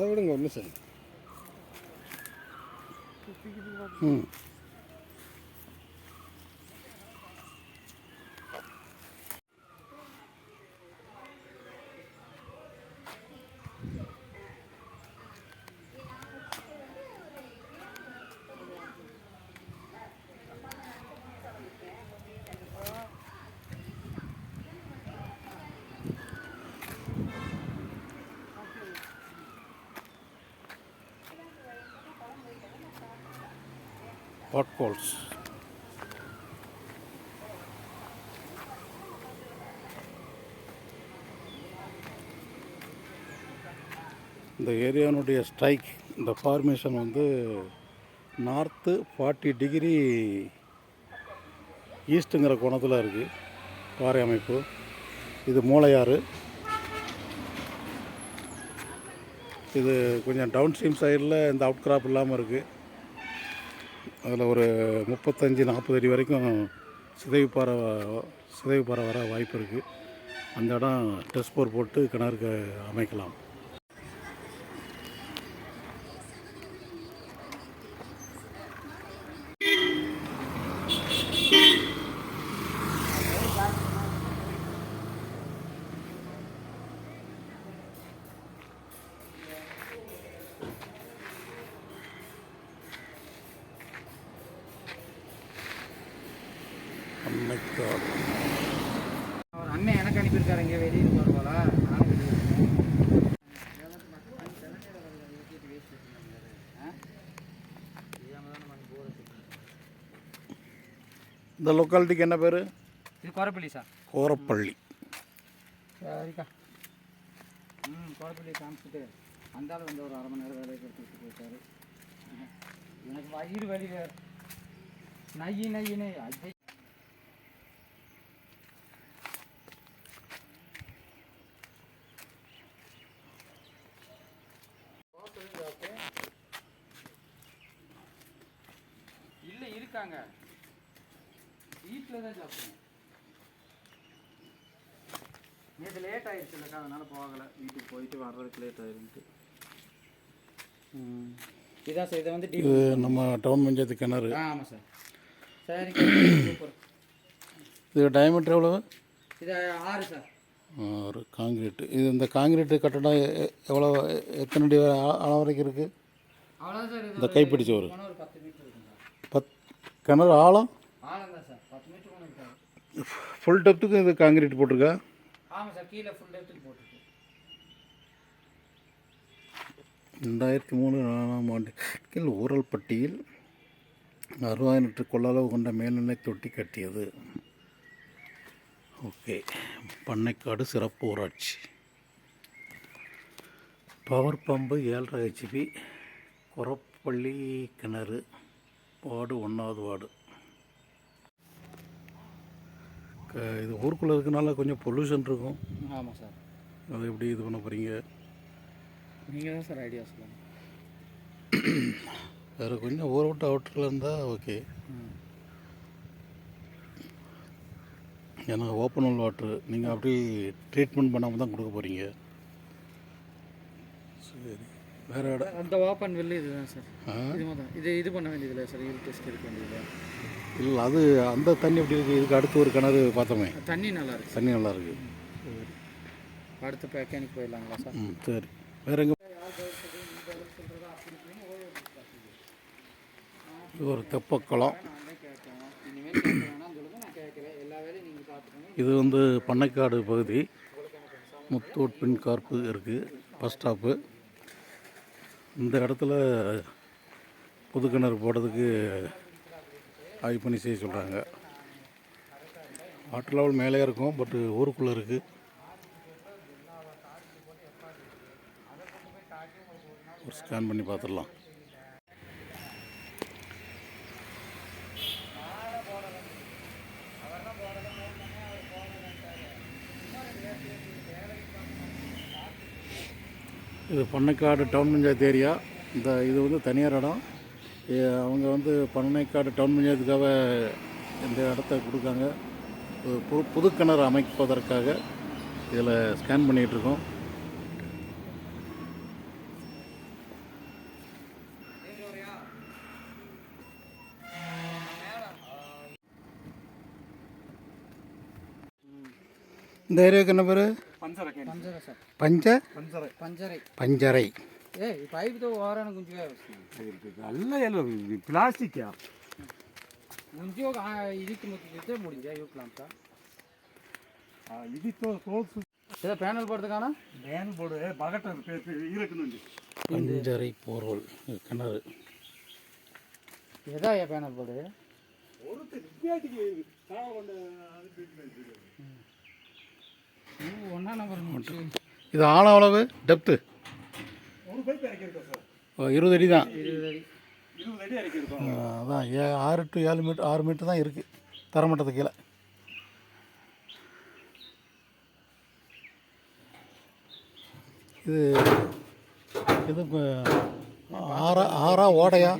അതെവിടെ കൊണ്ട് sir. Hot coals. இந்த ஏரியானுடைய ஸ்ட்ரைக் இந்த ஃபார்மேஷன் வந்து நார்த்து ஃபார்ட்டி டிகிரி ஈஸ்ட்டுங்கிற கோணத்தில் இருக்குது பாறை அமைப்பு. இது மூளையாறு. இது கொஞ்சம் டவுன் ஸ்ட்ரீம் சைடில் இந்த அவுட் கிராப் இல்லாமல் இருக்குது அதில் ஒரு முப்பத்தஞ்சு நாற்பது அடி வரைக்கும் சிதைவு பாறை சிதைவு பாறை வர வாய்ப்பு இருக்குது அந்த இடம் டெஸ்ட் போர் போட்டு கிணறுக்கு அமைக்கலாம். அன்னைக்காடு அவர் அண்ணன் எனக்கு அனுப்பியிருக்காரு இங்கே வெளியில் இருக்கேன். இந்த லொக்காலிட்டிக்கு என்ன பேர்? இது குறப்பள்ளி சார். கோரப்பள்ளி. சரிக்கா ம் குறப்பள்ளி காமிச்சிட்டு அந்தாலும் வந்து ஒரு அரை மணி நேரம் வேலையை கொடுத்துட்டு போயிட்டாரு. எனக்கு வயிறு வலி வேறு நையி நையினே அஜய் இருக்காங்க வீட்டில் தான் சாப்பிடுவோம் நேற்று லேட் ஆயிடுச்சுல்லக்கா அதனால போகலை. வீட்டுக்கு போயிட்டு வர்றதுக்கு லேட் ஆயிருந்துட்டு இதான் சார் இதை வந்து இது நம்ம டவுன் பஞ்சாயத்து கிணறு. ஆமாம் சார் இது டயமீட்டர் எவ்வளவு? இது ஆறு சார் ஒரு காங்கிரீட்டு இது இந்த காங்கிரீட்டு கட்டடம் எவ்வளோ எத்தனை அடி ஆ- ஆழம் வரைக்கும் இருக்குது இந்த கைப்பிடி சோறு போனால் ஒரு பத்து மீட்டர் இருக்குங்க சார் பத் கிணறு ஆழம்? ஃபுல் டெப்த்துக்கு இது காங்கிரீட் போட்டிருக்கா? ஆமாம் சார். கீழே ஃபுல் எடுத்துட்டு போட்டுருக்கு. ரெண்டாயிரத்தி மூணு நாலாம் ஆண்டில் ஊரல்பட்டியில் அறுபதாயிரம் லிட்டர் கொள்ளளவு கொண்ட மேல்நிலை தொட்டி கட்டியது. ஓகே. பண்ணைக்காடு சிறப்பு ஊராட்சி. பவர் பம்பு ஏழரை ஹெச்பி குரப்பள்ளி கிணறு. வார்டு ஒன்றாவது வார்டு. இது ஊருக்குள்ளே இருக்கனால கொஞ்சம் பொல்யூஷன் இருக்கும். ஆமாம் சார். அதை எப்படி இது பண்ண போகிறீங்க நீங்கள் தான் சார் ஐடியா சொல்லுங்கள் வேறு கொஞ்சம் ஊரை விட்டு அவுட்டரில் இருந்தால் ஓகே ஏன்னா ஓப்பன் ஹோல் வாட்ரு நீங்கள் அப்படி ட்ரீட்மெண்ட் பண்ணாமல் தான் கொடுக்க போகிறீங்க சரி. வேறு இடம். அந்த ஓப்பன் வெல்லு இதுதான் சார். இது தான். இது இது பண்ண வேண்டியதில்லை சார். யூல் டெஸ்ட் எடுக்க வேண்டியதில்லை இல்லை அது அந்த தண்ணி எப்படி இருக்குது இதுக்கு அடுத்து ஒரு கிணறு பார்த்தோமே. தண்ணி நல்லா இருக்கு. தண்ணி நல்லா இருக்கு. அடுத்த மெக்கானிக் போயிடலாங்களா சார்? ம் சரி. வேற எங்கே ஒரு தெப்பக்குளம். இது வந்து பண்ணைக்காடு பகுதி. முத்தூட் பின் கார்ப்பு இருக்குது பஸ் ஸ்டாப்பு. இந்த இடத்துல புது கிணறு போடுறதுக்கு ஆய்வு பண்ணி செய்ய சொல்கிறாங்க வாட்டர் லெவல் மேலே இருக்கும் பட்டு ஊருக்குள்ளே இருக்குது ஒரு ஸ்கேன் பண்ணி பார்த்துடலாம். இது பண்ணைக்காடு டவுன் பஞ்சாயத்து ஏரியா. இந்த இது வந்து தனியார் இடம். அவங்க வந்து பண்ணைக்காடு டவுன் பஞ்சாயத்துக்காக இந்த இடத்த கொடுக்காங்க. ஒரு புது புது கிணறு அமைப்பதற்காக இதில் ஸ்கேன் பண்ணிகிட்டு இருக்கோம். இந்த ஏரியாவுக்கு என்ன பேர்? పంచరే సార్ பஞ்ச పంచరే పంచరే பஞ்சரை ఏ ఈ పైపుతో ఓరానికి గుంజుగా వస్తుంది ಅಲ್ಲ ಎಲ್ಲ ಪ್ಲಾಸ್ಟಿಕ್ గుంజి ఒక ఆ- ఇదికి ముత్తితే ముడించా ఇవ్వట్లా అంతా ఇది తోల్సు ఏదో ప్యానల్ పడుతుంది కానా నేను బోడు బగట ఈరకునుండి பஞ்சரை போர்வல் இது கிணறு ఏదా ఏ ప్యానల్ పడు నువ్వు ఉన్నా నంబర్ இது ஆழம் அளவு டெப்த்து இருபது அடி தான். அதான் ஏ ஆறு டு ஏழு மீட்டர் ஆறு மீட்டர் தான் இருக்குது தரமட்டத்துக்கு கீழே. இது இது ஆறா ஆறா ஓடையா?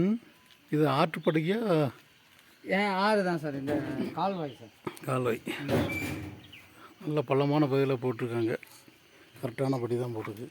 ம்? இது ஆற்றுப்படுக்கையா ஏன் ஆறு தான் சார் இந்த கால்வாய் சார். கால்வாய். நல்ல பள்ளமான பகுதியில் போட்டிருக்காங்க. கரெக்டான படி தான் போட்டிருக்கு.